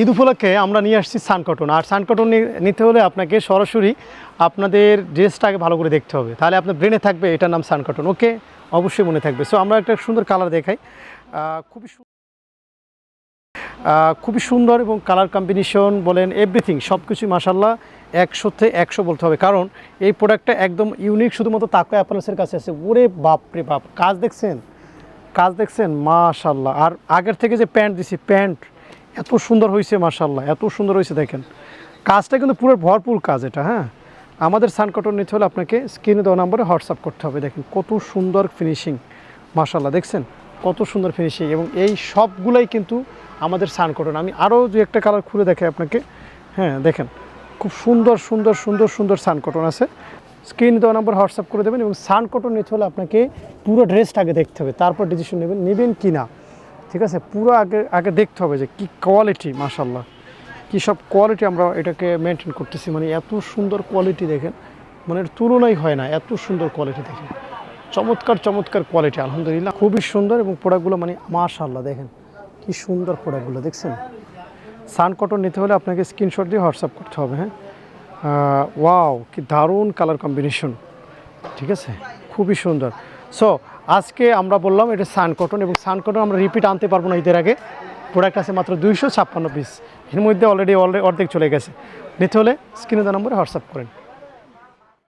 ঈদ উপলক্ষে আমরা নিয়ে আসছি সানকটন। আর সানকটন নিতে হলে আপনাকে সরাসরি আপনাদের ড্রেসটা আগে ভালো করে দেখতে হবে। তাহলে আপনার ব্রেনে থাকবে এটার নাম সানকটন। ওকে? অবশ্যই মনে থাকবে। সো আমরা একটা সুন্দর কালার দেখাই। খুবই খুবই সুন্দর এবং কালার কম্বিনেশন বলেন এভরিথিং সব কিছুই মাসাল্লাহ একশোতে একশো বলতে হবে। কারণ এই প্রোডাক্টটা একদম ইউনিক শুধুমাত্র তাকো অ্যাপারেলসের কাছে আছে। ওরে বাপ রে বাপ, কাজ দেখছেন? কাজ দেখছেন? মাশাল্লাহ আর আগের থেকে যে প্যান্ট দিছি প্যান্ট এত সুন্দর হয়েছে মাশাল্লাহ এত সুন্দর হয়েছে দেখেন। কাজটা কিন্তু পুরো ভরপুর কাজ এটা হ্যাঁ? আমাদের সান কটন নিতে হলে আপনাকে স্ক্রিনে দেওয়া নম্বরে হোয়াটসঅ্যাপ করতে হবে। দেখেন, কত সুন্দর ফিনিশিং মাশাল্লাহ দেখছেন? কত সুন্দর ফিনিশিং এবং এই সবগুলাই কিন্তু আমাদের সান কটন আমি আরও দু একটা কালার খুলে দেখাই আপনাকে। হ্যাঁ দেখেন, খুব সুন্দর সুন্দর সুন্দর সুন্দর সান কটন আছে। স্ক্রিন দেওয়া নাম্বার হোয়াটসঅ্যাপ করে দেবেন এবং সান কটন নিতে হলে আপনাকে পুরো ড্রেসটা আগে দেখতে হবে। তারপর ডিসিশন নেবেন নেবেন কি না ঠিক আছে? পুরো আগে আগে দেখতে হবে যে কি কোয়ালিটি মাশাল্লাহ কী সব কোয়ালিটি আমরা এটাকে মেনটেন করতেছি। মানে এত সুন্দর কোয়ালিটি দেখেন। মানে তুলনাই হয় না, এত সুন্দর কোয়ালিটি দেখেন। চমৎকার চমৎকার কোয়ালিটি আলহামদুলিল্লাহ। খুবই সুন্দর এবং প্রোডাক্টগুলো মানে মাশাল্লাহ দেখেন। কি সুন্দর প্রোডাক্টগুলো দেখছেন? সান কটন নিতে হলে আপনাকে স্ক্রিনশট দিয়ে হোয়াটসঅ্যাপ করতে হবে হ্যাঁ? ওয়াও কি দারুণ কালার কম্বিনেশন ঠিক আছে? খুবই সুন্দর। সো আজকে আমরা বললাম এটা সান কটন এবং সান কটন আমরা রিপিট আনতে পারব না ঈদের আগে। প্রোডাক্ট আছে মাত্র দুইশো ছাপ্পান্ন পিস এর মধ্যে অলরেডি অলরেডি অর্ধেক চলে গেছে। নিতে হলে স্ক্রিনে দেওয়া নম্বরে হোয়াটসঅ্যাপ করেন।